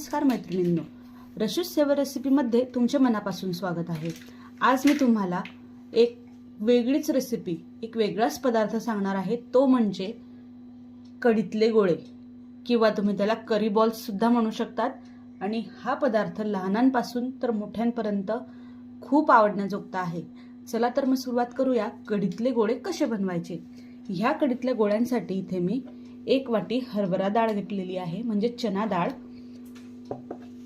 नमस्कार मैत्रिणींनो. रशूज सेवा रेसिपीमध्ये तुमचे मनापासून स्वागत आहे. आज मी तुम्हाला एक वेगळीच रेसिपी एक वेगळाच पदार्थ सांगणार आहे. तो म्हणजे कढीतले गोळे. किंवा तुम्ही त्याला करी बॉल्ससुद्धा म्हणू शकतात. आणि हा पदार्थ लहानांपासून तर मोठ्यांपर्यंत खूप आवडण्याजोगता आहे. चला तर मग सुरुवात करूया. कढीतले गोळे कसे बनवायचे? ह्या कढीतल्या गोळ्यांसाठी इथे मी एक वाटी हरभरा डाळ घेतलेली आहे. म्हणजे चना डाळ.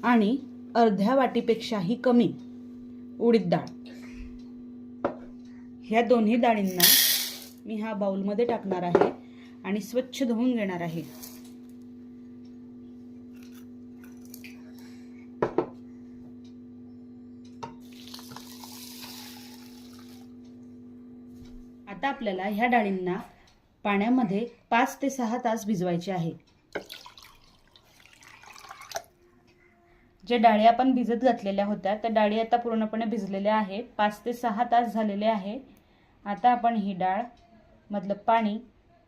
आणि अर्ध्या वाटीपेक्षाही कमी. उडीद डाळ. ह्या दोन्ही डाळींना मी हा बाउलमध्ये टाकणार आहे आणि स्वच्छ धुवून घेणार आहे. आता आपल्याला ह्या डाळींना पाण्यामध्ये पाच ते सहा तास भिजवायचे आहे. जे डाळी आपण भिजत घातलेल्या होत्या त्या डाळी आता पूर्णपणे भिजलेल्या आहे पाच ते सहा तास झालेले आहे. आता आपण ही डाळ मधलं पाणी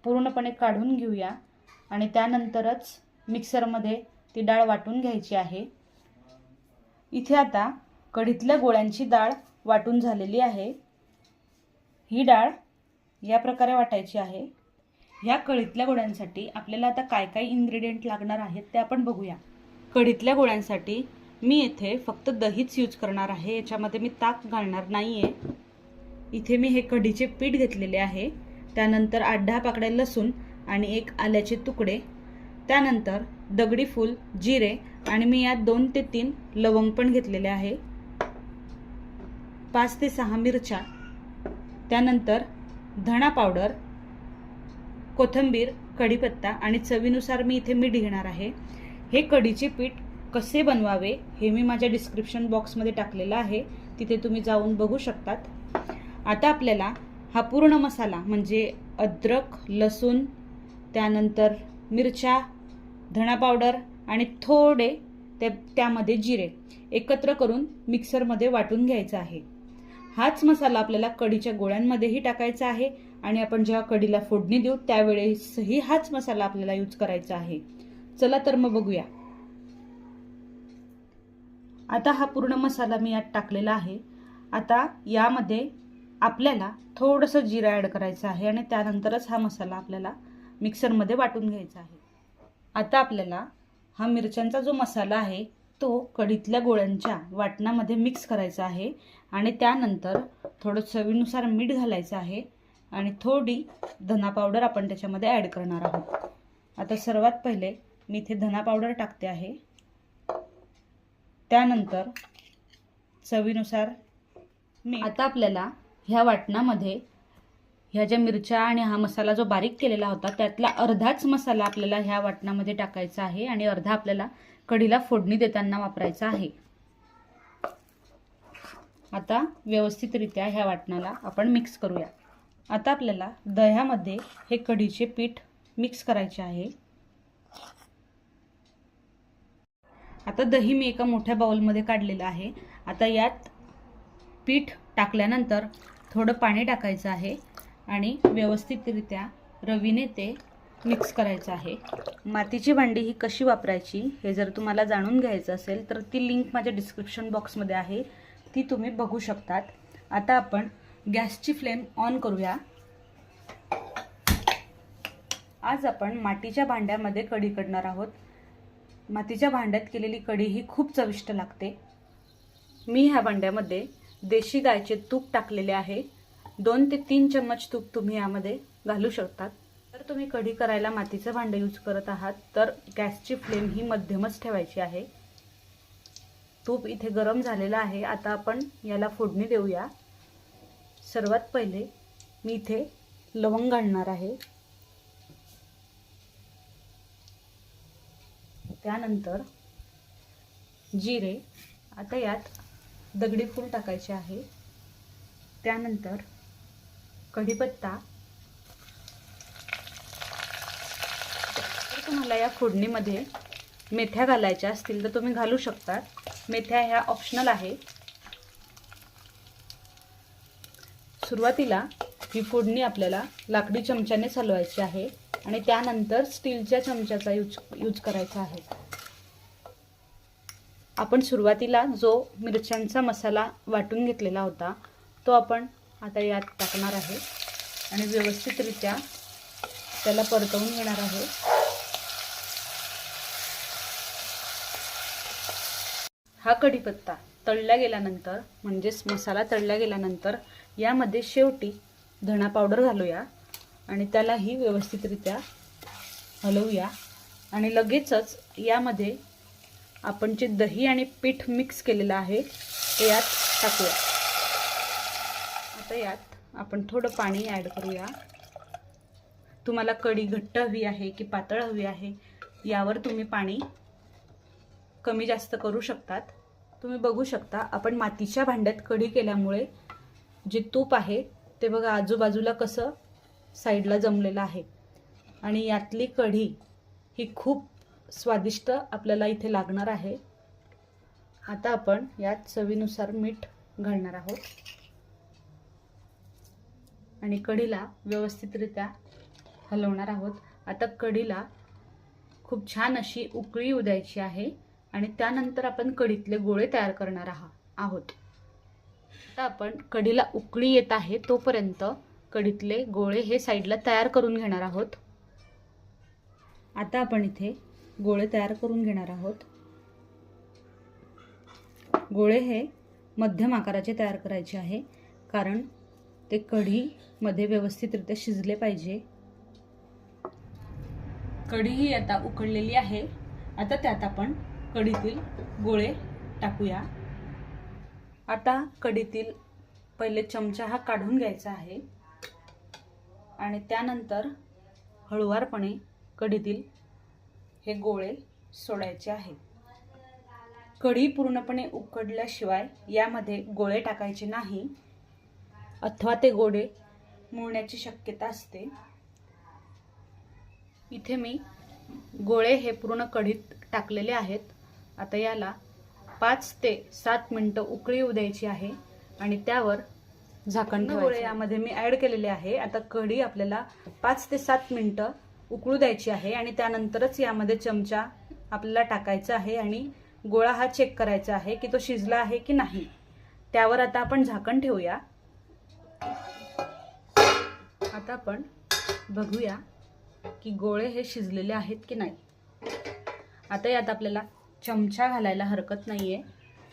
पूर्णपणे काढून घेऊया आणि त्यानंतरच मिक्सरमध्ये ती डाळ वाटून घ्यायची आहे. इथे आता कढीतल्या गोळ्यांची डाळ वाटून झालेली आहे. ही डाळ या प्रकारे वाटायची आहे. ह्या कळीतल्या गोळ्यांसाठी आपल्याला आता काय काय इन्ग्रेडियंट लागणार आहेत ते आपण बघूया. कढीतल्या गोळ्यांसाठी मी येथे फक्त दहीच यूज करणार आहे. याच्यामध्ये मी ताक घालणार नाही आहे इथे मी हे कढीचे पीठ घेतलेले आहे. त्यानंतर आठ दहा पाकड्या लसूण आणि एक आल्याचे तुकडे. त्यानंतर दगडी फूल जिरे आणि मी यात दोन ते तीन लवंग पण घेतलेले आहे. पाच ते सहा मिरच्या. त्यानंतर धणा पावडर कोथिंबीर कढीपत्ता आणि चवीनुसार मी इथे मीठ घेणार आहे. हे कढीचे पीठ कसे बनवावे हे मी माझ्या डिस्क्रिप्शन बॉक्समध्ये टाकलेलं आहे. तिथे तुम्ही जाऊन बघू शकतात. आता आपल्याला हा पूर्ण मसाला म्हणजे अद्रक लसूण त्यानंतर मिरच्या धणा पावडर आणि थोडे ते त्यामध्ये जिरे एकत्र करून मिक्सरमध्ये वाटून घ्यायचा आहे. हाच मसाला आपल्याला कढीच्या गोळ्यांमध्येही टाकायचा आहे आणि आपण जेव्हा कढीला फोडणी देऊ त्यावेळेसही हाच मसाला आपल्याला यूज करायचा आहे. चला तर मग बघूया. आता हा पूर्ण मसाला मी यात टाकलेला आहे. आता यामध्ये आपल्याला थोडंसं जिरा ॲड करायचं आहे आणि त्यानंतरच हा मसाला आपल्याला मिक्सरमध्ये वाटून घ्यायचा आहे. आता आपल्याला हा मिरच्यांचा जो मसाला आहे तो कढीतल्या गोळ्यांच्या वाटणामध्ये मिक्स करायचा आहे आणि त्यानंतर थोडं चवीनुसार मीठ घालायचं आहे आणि थोडी धना पावडर आपण त्याच्यामध्ये ॲड करणार आहोत. आता सर्वात पहिले मी इथे धना पावडर टाकते आहे. त्यानंतर चवीनुसार मी आता आपल्याला ह्या वाटणामध्ये ह्या ज्या मिरच्या आणि हा मसाला जो बारीक केलेला होता त्यातला अर्धाच मसाला आपल्याला ह्या वाटणामध्ये टाकायचा आहे आणि अर्धा आपल्याला कढीला फोडणी देताना वापरायचा आहे. आता व्यवस्थितरित्या ह्या वाटणाला आपण मिक्स करूया. आता आपल्याला दह्यामध्ये हे कढीचे पीठ मिक्स करायचे आहे. आता दही मी एका मोठ्या बाउलमध्ये काढलेलं आहे. आता यात पीठ टाकल्यानंतर थोडं पाणी टाकायचं आहे आणि व्यवस्थितरित्या रवीने ते मिक्स करायचं आहे. मातीची भांडी ही कशी वापरायची हे जर तुम्हाला जाणून घ्यायचं असेल तर ती लिंक माझ्या डिस्क्रिप्शन बॉक्समध्ये आहे. ती तुम्ही बघू शकतात. आता आपण गॅसची फ्लेम ऑन करूया. आज आपण मातीच्या भांड्यामध्ये कढी करणार आहोत. मातीच्या भांड्यात केलेली कढी ही खूप चविष्ट लागते. मी ह्या भांड्यामध्ये देशी गायचे तूप टाकलेले आहे. दोन ते तीन चम्मच तूप तुम्ही यामध्ये घालू शकतात. जर तुम्ही कढी करायला मातीचं भांडं यूज करत आहात तर गॅसची फ्लेम ही मध्यमच ठेवायची आहे. तूप इथे गरम झालेलं आहे. आता आपण याला फोडणी देऊया. सर्वात पहिले मी इथे लवंग घालणार आहे. त्यानंतर जिरे आता यात दगडी फूल टाकायचे आहे. त्यानंतर कढीपत्ता. तुम्हाला या फोडणीमध्ये मेथ्या घालायच्या असतील तर तुम्ही घालू शकता. मेथ्या ह्या ऑप्शनल आहे. सुरुवातीला ही फोडणी आपल्याला लाकडी चमच्याने हलवायची आहे. आणि त्यानंतर स्टीलच्या चमच्याचा यूज यूज करायचा आहे. आपण सुरुवातीला जो मिरच्यांचा मसाला वाटून घेतलेला होता तो आपण आता यात टाकणार आहे. आणि व्यवस्थितरित्या त्याला परतवून घेणार आहे. हा कढीपत्ता तळल्या गेल्यानंतर म्हणजेच मसाला तळल्या गेल्यानंतर यामध्ये शेवटी धणा पावडर घालूया. आणि त्यालाही व्यवस्थितरित्या हलवूया. आणि लगेचच यामध्ये आपण जे दही आणि पीठ मिक्स केलेलं आहे ते यात टाकूया. आता यात आपण थोडं पाणी ॲड करूया. तुम्हाला कढी घट्ट हवी आहे की पातळ हवी आहे यावर तुम्ही पाणी कमी जास्त करू शकतात. तुम्ही बघू शकता आपण मातीच्या भांड्यात कढी केल्यामुळे जे तूप आहे ते बघा आजूबाजूला कसं साईडला जमलेलं आहे. आणि यातली कढी ही खूप स्वादिष्ट आपल्याला इथे लागणार आहे. आता आपण यात चवीनुसार मीठ घालणार आहोत. आणि कढीला व्यवस्थितरित्या हलवणार आहोत. आता कढीला खूप छान अशी उकळी येऊ द्यायची आहे आणि त्यानंतर आपण कढीतले गोळे तयार करणार आहा आहोत. आता आपण कढीला उकळी येत आहे तोपर्यंत कढीतले गोळे हे साईडला तयार करून घेणार आहोत. आता आपण इथे गोळे तयार करून घेणार आहोत. गोळे हे मध्यम आकाराचे तयार करायचे आहे कारण ते कढीमध्ये व्यवस्थितरित्या शिजले पाहिजे. कढी ही आता उकळलेली आहे. आता त्यात आपण कढीतील गोळे टाकूया. आता कढीतील पहिले चमचा हा काढून घ्यायचा आहे. आणि त्यानंतर हळुवारपणे कढीतील हे गोळे सोडायचे आहे. कढी पूर्णपणे उकडल्याशिवाय यामध्ये गोळे टाकायचे नाही अथवा ते गोळे मुळण्याची शक्यता असते. इथे मी गोळे हे पूर्ण कढीत टाकलेले आहेत. आता याला पाच ते सात मिनटं उकळी येऊ द्यायची आहे आणि त्यावर झाकण गोळे यामध्ये मी ॲड केलेले आहे. आता कढी आपल्याला पाच ते सात मिनटं उकळू द्यायची आहे आणि त्यानंतरच यामध्ये चमचा आपल्याला टाकायचा आहे आणि गोळा हा चेक करायचा आहे की तो शिजला आहे की नाही. त्यावर आता आपण झाकण ठेवूया. आता आपण बघूया की गोळे हे शिजलेले आहेत की नाही. आता यात आपल्याला चमचा घालायला हरकत नाही आहे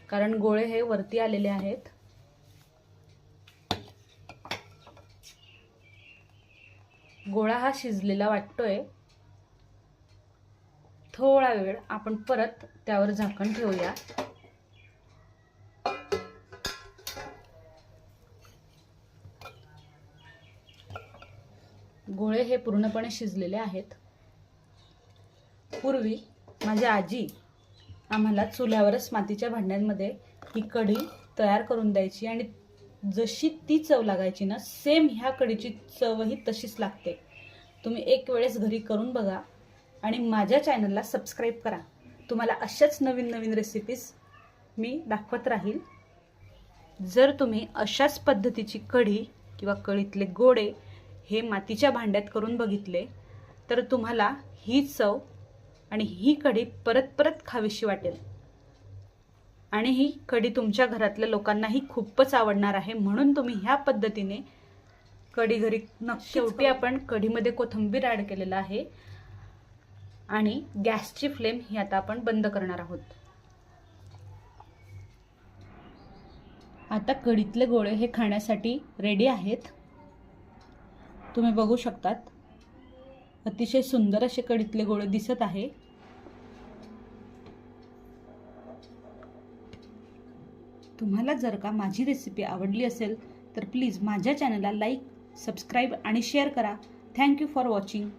कारण गोळे हे वरती आलेले आहेत. गोळा हा शिजलेला वाटतोय. थोडा वेळ आपण परत त्यावर झाकण ठेवूया. गोळे हे पूर्णपणे शिजलेले आहेत. पूर्वी माझी आजी आम्हाला चुल्यावरच मातीच्या भांड्यांमध्ये ही कढी तयार करून द्यायची आणि जशी ती चव लागायची ना सेम ह्या कढीची चवही तशीच लागते. तुम्ही एक वेळेस घरी करून बघा आणि माझ्या चॅनलला सबस्क्राईब करा. तुम्हाला अशाच नवीन नवीन रेसिपीज मी दाखवत राहील. जर तुम्ही अशाच पद्धतीची कढी किंवा कढीतले गोडे हे मातीच्या भांड्यात करून बघितले तर तुम्हाला ही चव आणि ही कढी परत परत खावीशी वाटेल. आणि ही कढी तुमच्या घरातल्या लोकांनाही खूपच आवडणार आहे. म्हणून तुम्ही ह्या पद्धतीने कढी घरी नक्की शेवटी आपण कढीमध्ये कोथिंबीर ॲड केलेला आहे. आणि गॅसची फ्लेम ही आता आपण बंद करणार आहोत. आता कढीतले गोळे हे खाण्यासाठी रेडी आहेत. तुम्ही बघू शकतात. अतिशय सुंदर असे कढीतले गोळे दिसत आहे. तुम्हाला जर का माझी रेसिपी आवडली असेल तर प्लीज माझ्या चॅनलला लाईक सबस्क्राईब आणि शेअर करा. Thank you for watching